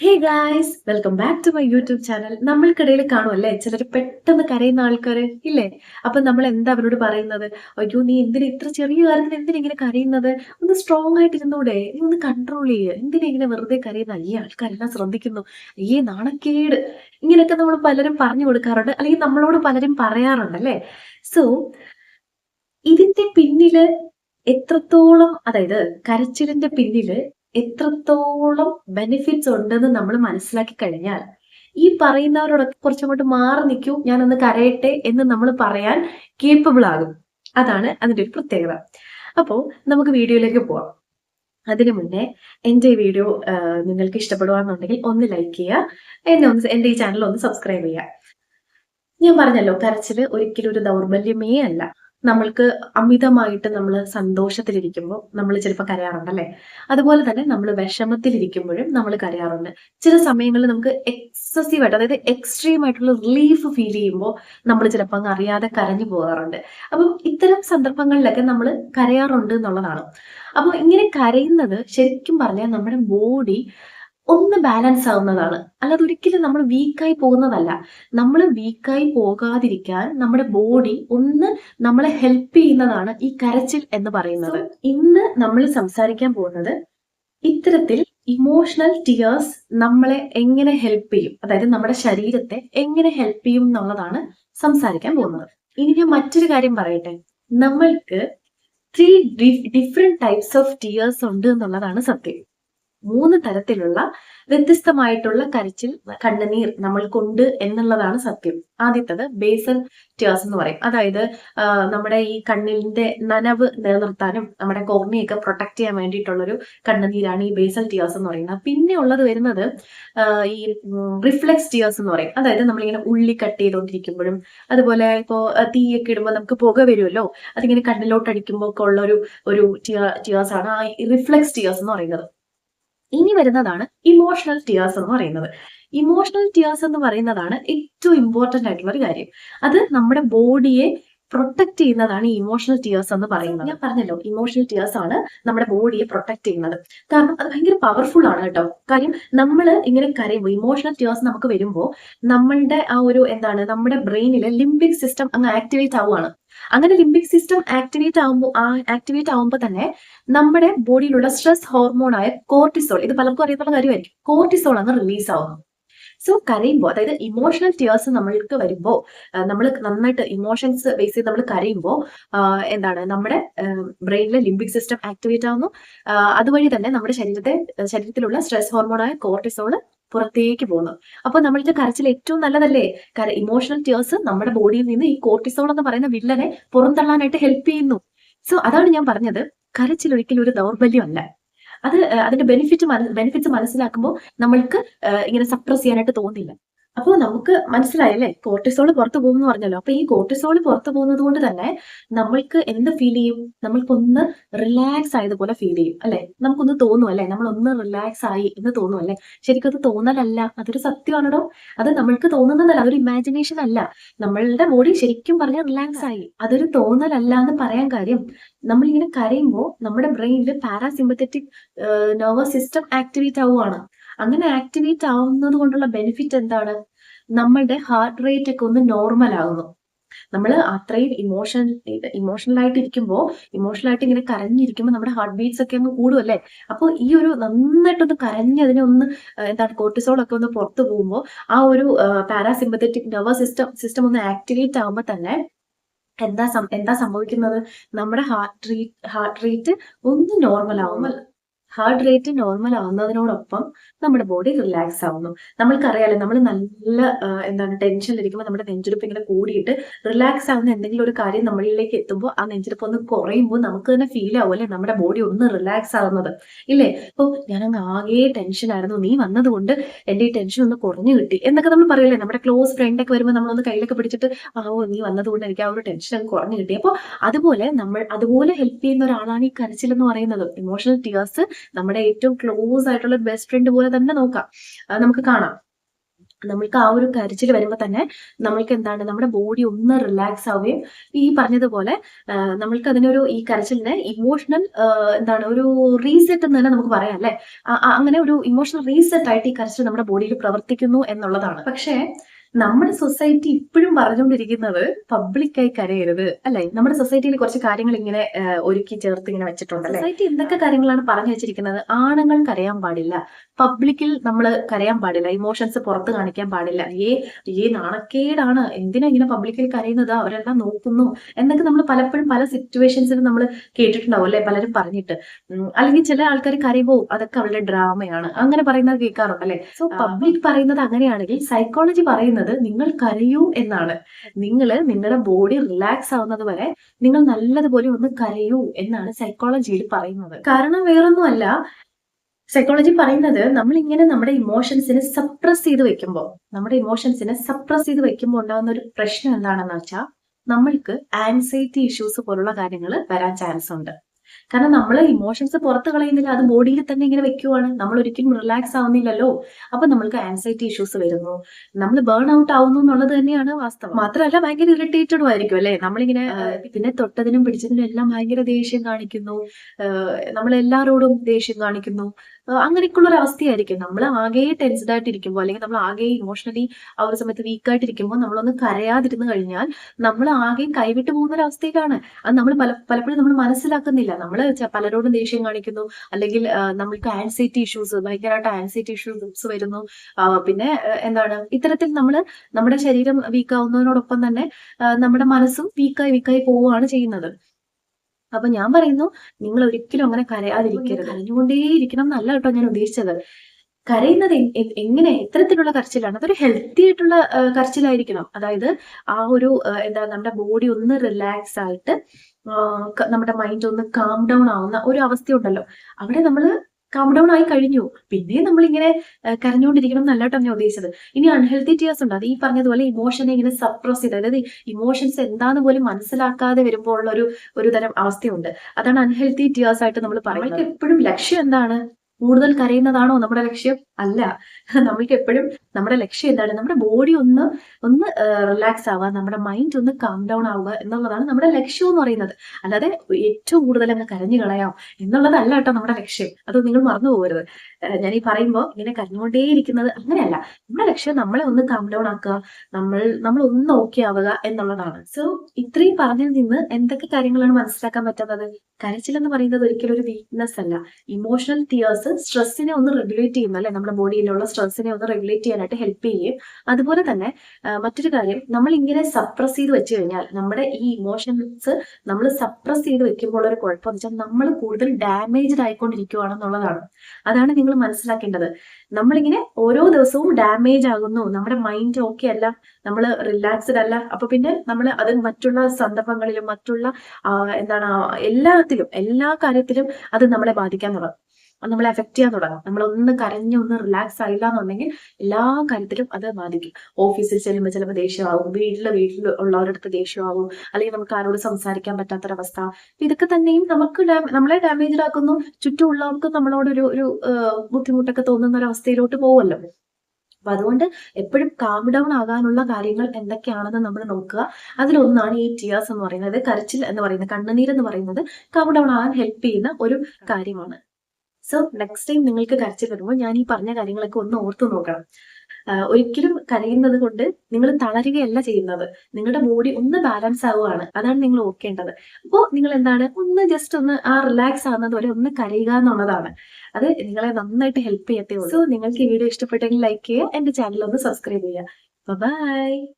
Hey guys welcome back to my YouTube channel നമ്മൾക്കിടയിൽ കാണുമല്ലേ? ചിലർ പെട്ടെന്ന് കരയുന്ന ആൾക്കാർ ഇല്ലേ? അപ്പൊ നമ്മൾ എന്താ അവരോട് പറയുന്നത്? അയ്യോ നീ എന്തിനാ ഇത്ര ചെറിയ കാര്യത്തിന് എന്തിനാ ഇങ്ങനെ കരയുന്നത്? ഒന്ന് സ്ട്രോങ് ആയിട്ട് ഇരുന്നൂടെ? നീ ഒന്ന് കൺട്രോൾ ചെയ്യുക എന്തിനാ ഇങ്ങനെ വെറുതെ കരയുന്ന? ഈ ആൾക്കാരെല്ലാം ശ്രദ്ധിക്കുന്നു. ഈ നാണക്കേട്. ഇങ്ങനെയൊക്കെ നമ്മൾ പലരും പറഞ്ഞു കൊടുക്കാറുണ്ട്. അല്ലെങ്കിൽ നമ്മളോട് പലരും പറയാറുണ്ട് അല്ലേ? സോ ഇതിന്റെ പിന്നിൽ എത്രത്തോളം അതായത് കരച്ചിലിന്റെ പിന്നിൽ എത്രത്തോളം ബെനിഫിറ്റ്സ് ഉണ്ടെന്ന് നമ്മൾ മനസ്സിലാക്കി കഴിഞ്ഞാൽ ഈ പറയുന്നവരോടൊക്കെ കുറച്ചങ്ങോട്ട് മാറി നിൽക്കൂ ഞാനൊന്ന് കരയട്ടെ എന്ന് നമ്മൾ പറയാൻ കേപ്പബിൾ ആകും. അതാണ് അതിന്റെ ഒരു പ്രത്യേകത. അപ്പോൾ നമുക്ക് വീഡിയോയിലേക്ക് പോവാം. അതിനു മുന്നേ എന്റെ ഈ വീഡിയോ നിങ്ങൾക്ക് ഇഷ്ടപ്പെടുവാന്നുണ്ടെങ്കിൽ ഒന്ന് ലൈക്ക് ചെയ്യുക. എന്നെ ഒന്ന് എന്റെ ഈ ചാനൽ ഒന്ന് സബ്സ്ക്രൈബ് ചെയ്യുക. ഞാൻ പറഞ്ഞല്ലോ കരച്ചിൽ ഒരിക്കലും ഒരു ദൗർബല്യമേ അല്ല. നമ്മൾക്ക് അമിതമായിട്ട് നമ്മൾ സന്തോഷത്തിലിരിക്കുമ്പോൾ നമ്മൾ ചിലപ്പോൾ കരയാറുണ്ട് അല്ലേ അതുപോലെ തന്നെ നമ്മൾ വിഷമത്തിലിരിക്കുമ്പോഴും നമ്മൾ കരയാറുണ്ട്. ചില സമയങ്ങളിൽ നമുക്ക് എക്സസീവ് ആയിട്ട് അതായത് എക്സ്ട്രീം ആയിട്ടുള്ള റിലീഫ് ഫീൽ ചെയ്യുമ്പോൾ നമ്മൾ ചിലപ്പോൾ അങ്ങ് അറിയാതെ കരഞ്ഞു പോകാറുണ്ട്. അപ്പം ഇത്തരം സന്ദർഭങ്ങളിലൊക്കെ നമ്മൾ കരയാറുണ്ട് എന്നുള്ളതാണ്. അപ്പോൾ ഇങ്ങനെ കരയുന്നത് ശരിക്കും പറഞ്ഞാൽ നമ്മുടെ ബോഡി ഒന്ന് ബാലൻസ് ആവുന്നതാണ്. അല്ലാതെ ഒരിക്കലും നമ്മൾ വീക്കായി പോകുന്നതല്ല. നമ്മൾ വീക്കായി പോകാതിരിക്കാൻ നമ്മുടെ ബോഡി ഒന്ന് നമ്മളെ ഹെൽപ്പ് ചെയ്യുന്നതാണ് ഈ കരച്ചിൽ എന്ന് പറയുന്നത്. ഇന്ന് നമ്മൾ സംസാരിക്കാൻ പോകുന്നത് ഇത്തരത്തിൽ ഇമോഷണൽ ടിയേഴ്സ് നമ്മളെ എങ്ങനെ ഹെൽപ്പ് ചെയ്യും? അതായത് നമ്മുടെ ശരീരത്തെ എങ്ങനെ ഹെൽപ്പ് ചെയ്യും എന്നുള്ളതാണ് സംസാരിക്കാൻ പോകുന്നത്. ഇനി ഞാൻ മറ്റൊരു കാര്യം പറയട്ടെ. നമ്മൾക്ക് three different types of tears ഉണ്ട് എന്നുള്ളതാണ് സത്യം. മൂന്ന് തരത്തിലുള്ള വ്യത്യസ്തമായിട്ടുള്ള കരച്ചിൽ കണ്ണുനീർ നമ്മൾക്കുണ്ട് എന്നുള്ളതാണ് സത്യം. ആദ്യത്തത് ബേസൽ ടേഴ്സ് എന്ന് പറയും. അതായത് നമ്മുടെ ഈ കണ്ണിന്റെ നനവ് നിലനിർത്താനും നമ്മുടെ കോർണിയൊക്കെ പ്രൊട്ടക്ട് ചെയ്യാൻ വേണ്ടിയിട്ടുള്ളൊരു കണ്ണുനീരാണ് ഈ ബേസൽ ടിയേഴ്സ് എന്ന് പറയുന്നത്. പിന്നെ ഉള്ളത് വരുന്നത് ഈ റിഫ്ലെക്സ് ടിയേഴ്സ് എന്ന് പറയും. അതായത് നമ്മളിങ്ങനെ ഉള്ളി കട്ട് ചെയ്തുകൊണ്ടിരിക്കുമ്പോഴും അതുപോലെ ഇപ്പോൾ തീയൊക്കെ ഇടുമ്പോൾ നമുക്ക് പുക വരുമല്ലോ അതിങ്ങനെ കണ്ണിലോട്ട് അടിക്കുമ്പോൾ ഒക്കെ ഉള്ള ഒരു ഒരു ടിയേഴ്സ് ആണ് ആ റിഫ്ലെക്സ് ടിയേഴ്സ് എന്ന് പറയുന്നത്. ഇനി വരുന്നതാണ് ഇമോഷണൽ ടിയേഴ്സ് എന്ന് പറയുന്നത്. ഇമോഷണൽ ടിയേഴ്സ് എന്ന് പറയുന്നതാണ് ഏറ്റവും ഇമ്പോർട്ടന്റ് ആയിട്ടുള്ള ഒരു കാര്യം. അത് നമ്മുടെ ബോഡിയെ പ്രൊട്ടക്ട് ചെയ്യുന്നതാണ് ഇമോഷണൽ ടിയേഴ്സ് എന്ന് പറയുന്നത്. ഞാൻ പറഞ്ഞല്ലോ ഇമോഷണൽ ടിയേഴ്സ് ആണ് നമ്മുടെ ബോഡിയെ പ്രൊട്ടക്ട് ചെയ്യുന്നത്. കാരണം അത് ഭയങ്കര പവർഫുൾ ആണ് കേട്ടോ. കാര്യം നമ്മൾ ഇങ്ങനെ കരയുമ്പോൾ ഇമോഷണൽ ടിയേഴ്സ് നമുക്ക് വരുമ്പോൾ നമ്മളുടെ ആ ഒരു എന്താണ് നമ്മുടെ ബ്രെയിനിലെ ലിംബിക് സിസ്റ്റം അങ്ങ് ആക്ടിവേറ്റ് ആവുകയാണ് അങ്ങനെ ലിംബിക് സിസ്റ്റം ആക്ടിവേറ്റ് ആകുമ്പോൾ ആക്ടിവേറ്റ് ആകുമ്പോൾ തന്നെ നമ്മുടെ ബോഡിയിലുള്ള സ്ട്രെസ് ഹോർമോണായ കോർട്ടിസോൾ ഇത് പലർക്കും അറിയത്തുള്ള കാര്യമായിരിക്കും. കോർട്ടിസോൾ അങ്ങ് റിലീസ് ആവുന്നു. സോ കരയുമ്പോൾ അതായത് ഇമോഷണൽ ടിയേഴ്സ് നമ്മൾക്ക് വരുമ്പോൾ നമ്മൾ നന്നായിട്ട് ഇമോഷൻസ് ബേസ് ചെയ്ത് നമ്മൾ കരയുമ്പോൾ എന്താണ് നമ്മുടെ ബ്രെയിനിലെ ലിംബിക് സിസ്റ്റം ആക്ടിവേറ്റ് ആവുന്നു. അതുവഴി തന്നെ നമ്മുടെ ശരീരത്തെ ശരീരത്തിലുള്ള സ്ട്രെസ് ഹോർമോണായ കോർട്ടിസോൾ പുറത്തേക്ക് പോകുന്നു. അപ്പോൾ നമ്മളുടെ കരച്ചിൽ ഏറ്റവും നല്ലതല്ലേ? ഇമോഷണൽ ടിയേഴ്സ് നമ്മുടെ ബോഡിയിൽ നിന്ന് ഈ കോർട്ടിസോൾ എന്ന് പറയുന്ന വില്ലനെ പുറന്തള്ളാനായിട്ട് ഹെൽപ്പ് ചെയ്യുന്നു. സോ അതാണ് ഞാൻ പറഞ്ഞത്. കരച്ചിൽ ഒരിക്കലും ഒരു ദൗർബല്യമല്ല. അത് അതിന്റെ ബെനിഫിറ്റ് ബെനിഫിറ്റ്സ് മനസ്സിലാക്കുമ്പോൾ നമ്മൾക്ക് ഇങ്ങനെ സപ്രസ് ചെയ്യാനായിട്ട് തോന്നില്ല. അപ്പോൾ നമുക്ക് മനസ്സിലായല്ലേ കോർട്ടിസോൾ പുറത്തു പോകുന്നു പറഞ്ഞല്ലോ. അപ്പൊ ഈ കോർട്ടിസോൾ പുറത്തു പോകുന്നത് കൊണ്ട് തന്നെ നമ്മൾക്ക് എന്ത് ഫീൽ ചെയ്യും? നമ്മൾക്കൊന്ന് റിലാക്സ് ആയതുപോലെ ഫീൽ ചെയ്യും അല്ലെ? നമുക്കൊന്ന് തോന്നും അല്ലെ? നമ്മളൊന്ന് റിലാക്സ് ആയി എന്ന് തോന്നും അല്ലെ? ശരിക്കും അത് തോന്നലല്ല. അതൊരു സത്യമാണോ അത് നമ്മൾക്ക് തോന്നുന്നതല്ല. അതൊരു ഇമാജിനേഷൻ അല്ല. നമ്മളുടെ ബോഡി ശരിക്കും പറഞ്ഞ റിലാക്സ് ആയി. അതൊരു തോന്നലല്ല എന്ന് പറയാൻ കാര്യം നമ്മളിങ്ങനെ കരയുമ്പോൾ നമ്മുടെ ബ്രെയിനിൽ പാരാസിമ്പത്തറ്റിക് നെർവസ് സിസ്റ്റം ആക്ടിവേറ്റ് ആവുകയാണ് അങ്ങനെ ആക്ടിവേറ്റ് ആവുന്നത് കൊണ്ടുള്ള ബെനിഫിറ്റ് എന്താണ്? നമ്മളുടെ ഹാർട്ട് റേറ്റ് ഒക്കെ ഒന്ന് നോർമൽ ആകുന്നു നമ്മൾ അത്രയും ഇമോഷൻ ഇമോഷണൽ ആയിട്ട് ഇരിക്കുമ്പോൾ ഇമോഷണൽ ആയിട്ട് ഇങ്ങനെ കരഞ്ഞിരിക്കുമ്പോൾ നമ്മുടെ ഹാർട്ട് ബീറ്റ്സ് ഒക്കെ ഒന്ന് കൂടുമല്ലേ അപ്പോൾ ഈ ഒരു നന്നായിട്ടൊന്ന് കരഞ്ഞ് അതിനെ ഒന്ന് എന്താണ് കോർട്ടിസോൾ ഒക്കെ ഒന്ന് പുറത്തു പോകുമ്പോൾ ആ ഒരു പാരാസിമ്പത്തറ്റിക് നെർവസ് സിസ്റ്റം സിസ്റ്റം ഒന്ന് ആക്ടിവേറ്റ് ആകുമ്പോൾ തന്നെ എന്താ എന്താ സംഭവിക്കുന്നത്? നമ്മുടെ ഹാർട്ട് റേറ്റ് ഹാർട്ട് റേറ്റ് ഒന്ന് നോർമൽ ആവും ഹാർട്ട് റേറ്റ് നോർമൽ ആവുന്നതിനോടൊപ്പം നമ്മുടെ ബോഡി റിലാക്സ് ആവുന്നു. നമ്മൾക്കറിയാലോ നമ്മൾ നല്ല എന്താണ് ടെൻഷനിലിരിക്കുമ്പോൾ നമ്മുടെ നെഞ്ചിരിപ്പ് ഇങ്ങനെ കൂടിയിട്ട് റിലാക്സ് ആവുന്ന എന്തെങ്കിലും ഒരു കാര്യം നമ്മളിലേക്ക് എത്തുമ്പോൾ ആ നെഞ്ചിരിപ്പ് ഒന്ന് കുറയുമ്പോൾ നമുക്ക് തന്നെ ഫീൽ ആവുമല്ലേ? നമ്മുടെ ബോഡി ഒന്ന് റിലാക്സ് ആവുന്നത്. ഇല്ലേ? അപ്പോൾ ഞാനങ്ങ് ആകെ ടെൻഷൻ ആയിരുന്നു. നീ വന്നതുകൊണ്ട് എന്റെ ഈ ടെൻഷൻ ഒന്ന് കുറഞ്ഞു കിട്ടി. എന്നൊക്കെ നമ്മൾ പറയില്ലേ? നമ്മുടെ ക്ലോസ് ഫ്രണ്ട് ഒക്കെ വരുമ്പോൾ നമ്മളൊന്ന് കയ്യിലൊക്കെ പിടിച്ചിട്ട് ആ ഓ നീ വന്നതുകൊണ്ട് എനിക്ക് ആ ഒരു ടെൻഷൻ കുറഞ്ഞു കിട്ടി. അപ്പോൾ അതുപോലെ നമ്മൾ അതുപോലെ ഹെൽപ്പ് ചെയ്യുന്ന ഒരാളാണ് ഈ കരച്ചിൽ എന്ന് പറയുന്നത്. ഇമോഷണൽ ടിയേഴ്സ് നമ്മുടെ ഏറ്റവും ക്ലോസ് ആയിട്ടുള്ള ബെസ്റ്റ് ഫ്രണ്ട് പോലെ തന്നെ നോക്കാം. നമുക്ക് കാണാം. നമ്മൾക്ക് ആ ഒരു കരച്ചിൽ വരുമ്പോൾ തന്നെ നമ്മൾക്ക് എന്താണ് നമ്മുടെ ബോഡി ഒന്ന് റിലാക്സ് ആവുകയും ഈ പറഞ്ഞതുപോലെ നമ്മൾക്ക് അതിനൊരു ഈ കരച്ചിലിനെ ഇമോഷണൽ എന്താണ് ഒരു റീസെറ്റ് എന്ന് തന്നെ നമുക്ക് പറയാം അല്ലെ? അങ്ങനെ ഒരു ഇമോഷണൽ റീസെറ്റ് ആയിട്ട് ഈ കരച്ചിൽ നമ്മുടെ ബോഡിയിൽ പ്രവർത്തിക്കുന്നു എന്നുള്ളതാണ്. പക്ഷേ നമ്മുടെ സൊസൈറ്റി ഇപ്പോഴും പറഞ്ഞുകൊണ്ടിരിക്കുന്നത് പബ്ലിക്കായി കരയരുത് അല്ലെ? നമ്മുടെ സൊസൈറ്റിയിൽ കുറച്ച് കാര്യങ്ങൾ ഇങ്ങനെ ഒരുക്കി ചേർത്ത് ഇങ്ങനെ വെച്ചിട്ടുണ്ട് സൊസൈറ്റി എന്തൊക്കെ കാര്യങ്ങളാണ് പറഞ്ഞു വെച്ചിരിക്കുന്നത്? ആണുങ്ങൾ കരയാൻ പാടില്ല. പബ്ലിക്കിൽ നമ്മൾ കരയാൻ പാടില്ല. ഇമോഷൻസ് പുറത്ത് കാണിക്കാൻ പാടില്ല. ഏ ഏ നാണക്കേടാണ്. എന്തിനാ ഇങ്ങനെ പബ്ലിക്കിൽ കരയുന്നത്? അവരെല്ലാം നോക്കുന്നു. എന്നൊക്കെ നമ്മൾ പലപ്പോഴും പല സിറ്റുവേഷൻസിൽ നമ്മൾ കേട്ടിട്ടുണ്ടാവും അല്ലെ? പലരും പറഞ്ഞിട്ട്. അല്ലെങ്കിൽ ചില ആൾക്കാർ കരയുമ്പോൾ അതൊക്കെ അവരുടെ ഡ്രാമയാണ് അങ്ങനെ പറയുന്നത് കേൾക്കാറുണ്ട് അല്ലെ? സോ പബ്ലിക് പറയുന്നത് അങ്ങനെയാണെങ്കിൽ സൈക്കോളജി പറയുന്നത് നിങ്ങൾ കരയൂ എന്നാണ്. നിങ്ങൾ നിങ്ങളുടെ ബോഡി റിലാക്സ് ആവുന്നത് വരെ നിങ്ങൾ നല്ലതുപോലെ ഒന്ന് കരയൂ എന്നാണ് സൈക്കോളജിയിൽ പറയുന്നത്. കാരണം വേറൊന്നുമല്ല സൈക്കോളജി പറയുന്നത് നമ്മൾ ഇങ്ങനെ നമ്മുടെ ഇമോഷൻസിനെ സപ്രസ് ചെയ്ത് വെക്കുമ്പോൾ നമ്മുടെ ഇമോഷൻസിനെ സപ്രസ് ചെയ്ത് വെക്കുമ്പോൾ ഉണ്ടാകുന്ന ഒരു പ്രശ്നം എന്താണെന്ന് വെച്ചാൽ നമ്മൾക്ക് ആൻസൈറ്റി ഇഷ്യൂസ് പോലുള്ള കാര്യങ്ങൾ വരാൻ ചാൻസ് ഉണ്ട്. കാരണം നമ്മൾ ഇമോഷൻസ് പുറത്ത് കളയുന്നില്ല അത് ബോഡിയിൽ തന്നെ ഇങ്ങനെ വെക്കുവാണ്. നമ്മൾ ഒരിക്കലും റിലാക്സ് ആവുന്നില്ലല്ലോ. അപ്പൊ നമ്മൾക്ക് ആൻസൈറ്റി ഇഷ്യൂസ് വരുന്നു. നമ്മൾ ബേൺ ഔട്ട് ആവുന്നു എന്നുള്ളത് തന്നെയാണ് വാസ്തവം. മാത്രമല്ല ഭയങ്കര ഇറിറ്റേറ്റഡും ആയിരിക്കും അല്ലെ? നമ്മളിങ്ങനെ പിന്നെ തൊട്ടതിനും പിടിച്ചതിനും എല്ലാം ഭയങ്കര ദേഷ്യം കാണിക്കുന്നു. നമ്മൾ എല്ലാവരോടും ദേഷ്യം കാണിക്കുന്നു. അങ്ങനെയൊക്കെയുള്ള ഒരു അവസ്ഥയായിരിക്കും നമ്മൾ ആകെ ടെൻസ്ഡ് ആയിട്ടിരിക്കുമ്പോൾ അല്ലെങ്കിൽ നമ്മൾ ആകെ ഇമോഷണലി ആ ഒരു സമയത്ത് വീക്ക് ആയിട്ടിരിക്കുമ്പോൾ നമ്മളൊന്ന് കരയാതിരുന്നു കഴിഞ്ഞാൽ നമ്മൾ ആകെ കൈവിട്ട് പോകുന്ന ഒരു അവസ്ഥയിലാണ് അത് നമ്മൾ പല പലപ്പോഴും നമ്മൾ മനസ്സിലാക്കുന്നില്ല. നമ്മൾ പലരോടും ദേഷ്യം കാണിക്കുന്നു. അല്ലെങ്കിൽ നമ്മൾക്ക് ആൻസൈറ്റി ഇഷ്യൂസ് ഭയങ്കരമായിട്ട് ആൻസൈറ്റി ഇഷ്യൂസ് വരുന്നു. പിന്നെ എന്താണ്? ഇത്തരത്തിൽ നമ്മൾ നമ്മുടെ ശരീരം വീക്ക് ആവുന്നതിനോടൊപ്പം തന്നെ നമ്മുടെ മനസ്സും വീക്കായി വീക്കായി പോവുകയാണ് ചെയ്യുന്നത്. അപ്പൊ ഞാൻ പറയുന്നു നിങ്ങൾ ഒരിക്കലും അങ്ങനെ കരയാതിരിക്കരുത്. കരഞ്ഞുകൊണ്ടേയിരിക്കണം എന്നല്ല കേട്ടോ ഞാൻ ഉദ്ദേശിച്ചത്. കരയുന്നത് എങ്ങനെ എത്തരത്തിലുള്ള കരച്ചിലാണ്? അതൊരു ഹെൽത്തി ആയിട്ടുള്ള കരച്ചിലായിരിക്കണം. അതായത് ആ ഒരു എന്താ നമ്മുടെ ബോഡി ഒന്ന് റിലാക്സ് ആയിട്ട് നമ്മുടെ മൈൻഡ് ഒന്ന് കാം ഡൗൺ ആവുന്ന ഒരു അവസ്ഥയുണ്ടല്ലോ. അവിടെ നമ്മൾ കാം ഡൗൺ ആയി കഴിഞ്ഞു. പിന്നെ നമ്മൾ ഇങ്ങനെ കരഞ്ഞുകൊണ്ടിരിക്കണം എന്നല്ല കേട്ടോ ഞാൻ ഉദ്ദേശിച്ചത്. ഇനി അൺഹെൽത്തി ടിയേഴ്സ് ഉണ്ട്. അത് ഈ പറഞ്ഞതുപോലെ ഇമോഷനെ ഇങ്ങനെ സപ്രസ് ചെയ്ത് അതായത് ഇമോഷൻസ് എന്താന്ന് പോലും മനസ്സിലാക്കാതെ വരുമ്പോൾ ഉള്ള ഒരു ഒരു തരം അവസ്ഥയുണ്ട്. അതാണ് അൺഹെൽത്തി ടിയേഴ്സ് ആയിട്ട് നമ്മൾ പറയുന്നത്. എപ്പോഴും ലക്ഷ്യം എന്താണ്? കൂടുതൽ കരയുന്നതാണോ നമ്മുടെ ലക്ഷ്യം? അല്ല. നമ്മൾക്ക് എപ്പോഴും നമ്മുടെ ലക്ഷ്യം എന്താണ്? നമ്മുടെ ബോഡി ഒന്ന് ഒന്ന് റിലാക്സ് ആവുക നമ്മുടെ മൈൻഡ് ഒന്ന് കാം ഡൗൺ ആവുക എന്നുള്ളതാണ് നമ്മുടെ ലക്ഷ്യം എന്ന് പറയുന്നത്. അല്ലാതെ ഏറ്റവും കൂടുതൽ അങ്ങ് കരഞ്ഞു കളയാം എന്നുള്ളതല്ല കേട്ടോ നമ്മുടെ ലക്ഷ്യം. അത് നിങ്ങൾ മറന്നു പോകരുത്. ഞാൻ ഈ പറയുമ്പോൾ ഇങ്ങനെ കരഞ്ഞുകൊണ്ടേയിരിക്കുന്നത് അങ്ങനെയല്ല. നമ്മുടെ ലക്ഷ്യം നമ്മളെ ഒന്ന് കാം ഡൗൺ ആക്കുക നമ്മൾ നമ്മൾ ഒന്ന് ഓക്കെ ആവുക എന്നുള്ളതാണ്. സോ ഇത്രയും പറഞ്ഞതിൽ നിന്ന് എന്തൊക്കെ കാര്യങ്ങളാണ് മനസ്സിലാക്കാൻ പറ്റുന്നത്? കരച്ചിൽ എന്ന് പറയുന്നത് ഒരിക്കലും ഒരു വീക്ക്നെസ് അല്ല. ഇമോഷണൽ സ്ട്രെസ്സിനെ ഒന്ന് റെഗുലേറ്റ് ചെയ്യുന്ന അല്ലെ? നമ്മുടെ ബോഡിയിലുള്ള സ്ട്രെസ്സിനെ ഒന്ന് റെഗുലേറ്റ് ചെയ്യാനായിട്ട് ഹെൽപ്പ് ചെയ്യും. അതുപോലെ തന്നെ മറ്റൊരു കാര്യം നമ്മൾ ഇങ്ങനെ സപ്രസ് ചെയ്ത് വെച്ച് കഴിഞ്ഞാൽ നമ്മുടെ ഈ ഇമോഷൻസ് നമ്മൾ സപ്രസ് ചെയ്ത് വെക്കുമ്പോൾ ഒരു കുഴപ്പം വെച്ചാൽ നമ്മൾ കൂടുതൽ ഡാമേജ്ഡ് ആയിക്കൊണ്ടിരിക്കുകയാണെന്നുള്ളതാണ് അതാണ് നിങ്ങൾ മനസ്സിലാക്കേണ്ടത്. നമ്മളിങ്ങനെ ഓരോ ദിവസവും ഡാമേജ് ആകുന്നു. നമ്മുടെ മൈൻഡ് ഓക്കെ അല്ല. നമ്മൾ റിലാക്സ്ഡ് അല്ല. അപ്പൊ പിന്നെ നമ്മൾ അത് മറ്റുള്ള സന്ദർഭങ്ങളിലും മറ്റുള്ള എന്താണ് എല്ലാത്തിലും എല്ലാ കാര്യത്തിലും അത് നമ്മളെ ബാധിക്കാൻ തുടങ്ങും. നമ്മളെ എഫക്ട് ചെയ്യാൻ തുടങ്ങും. നമ്മൾ ഒന്ന് കരഞ്ഞ് ഒന്ന് റിലാക്സ് ആയില്ല എന്നുണ്ടെങ്കിൽ എല്ലാ കാര്യത്തിലും അത് ബാധിക്കും. ഓഫീസിൽ ചെല്ലുമ്പോൾ ചിലപ്പോൾ ദേഷ്യമാകും വീട്ടിൽ വീട്ടിൽ അടുത്ത് ദേഷ്യമാകും അല്ലെങ്കിൽ നമുക്ക് ആരോട് സംസാരിക്കാൻ പറ്റാത്തൊരവസ്ഥ. ഇതൊക്കെ തന്നെയും നമുക്ക് നമ്മളെ ഡാമേജ് ആക്കുന്നു. ചുറ്റുമുള്ളവർക്കും നമ്മളോടൊരു ഒരു ഒരു ബുദ്ധിമുട്ടൊക്കെ തോന്നുന്ന ഒരു അവസ്ഥയിലോട്ട് പോവുമല്ലോ അപ്പൊ അതുകൊണ്ട് എപ്പോഴും കാം ഡൗൺ ആകാനുള്ള കാര്യങ്ങൾ എന്തൊക്കെയാണെന്ന് നമ്മൾ നോക്കുക. അതിലൊന്നാണ് ഈ ടിയാസ് എന്ന് പറയുന്നത്. കരച്ചിൽ എന്ന് പറയുന്നത് കണ്ണുനീർ എന്ന് പറയുന്നത് കാം ഡൗൺ ആകാൻ ഹെൽപ്പ് ചെയ്യുന്ന ഒരു കാര്യമാണ്. സോ നെക്സ്റ്റ് ടൈം നിങ്ങൾക്ക് കരച്ചിൽ വരുമ്പോൾ ഞാൻ ഈ പറഞ്ഞ കാര്യങ്ങളൊക്കെ ഒന്ന് ഓർത്തു നോക്കണം. ഒരിക്കലും കരയുന്നത് കൊണ്ട് നിങ്ങൾ തളരുകയല്ല ചെയ്യുന്നത്. നിങ്ങളുടെ ബോഡി ഒന്ന് ബാലൻസ് ആവുകയാണ്. അതാണ് നിങ്ങൾ ഓർക്കേണ്ടത്. അപ്പോൾ നിങ്ങൾ എന്താണ്? ഒന്ന് ജസ്റ്റ് ഒന്ന് ആ റിലാക്സ് ആവുന്നത് വരെ ഒന്ന് കരയുക എന്നുള്ളതാണ്. അത് നിങ്ങളെ നന്നായിട്ട് ഹെൽപ്പ് ചെയ്യത്തേ ഉള്ളൂ. സോ നിങ്ങൾക്ക് ഈ വീഡിയോ ഇഷ്ടപ്പെട്ടെങ്കിൽ ലൈക്ക് ചെയ്യുക. എന്റെ ചാനൽ ഒന്ന് സബ്സ്ക്രൈബ് ചെയ്യുക. ബൈ